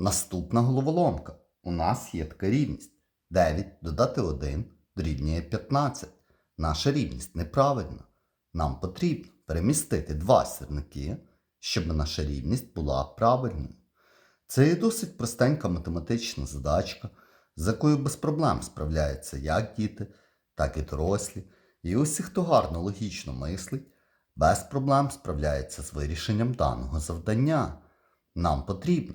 Наступна головоломка. У нас є така рівність. 9 додати 1 дорівнює 15. Наша рівність неправильна. Нам потрібно перемістити два сірники, щоб наша рівність була правильною. Це є досить простенька математична задачка, з якою без проблем справляються як діти, так і дорослі. І усі, хто гарно логічно мислить, без проблем справляється з вирішенням даного завдання. Нам потрібно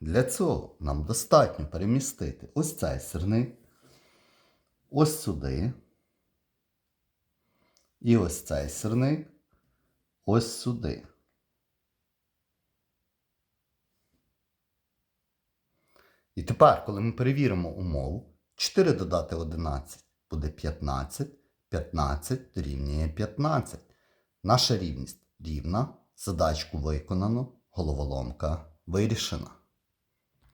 Для цього нам достатньо перемістити ось цей сирник, ось сюди, і ось цей сирник, ось сюди. І тепер, коли ми перевіримо умову, 4 додати 11 буде 15, 15 дорівнює 15. Наша рівність рівна, задачку виконано, головоломка вирішена.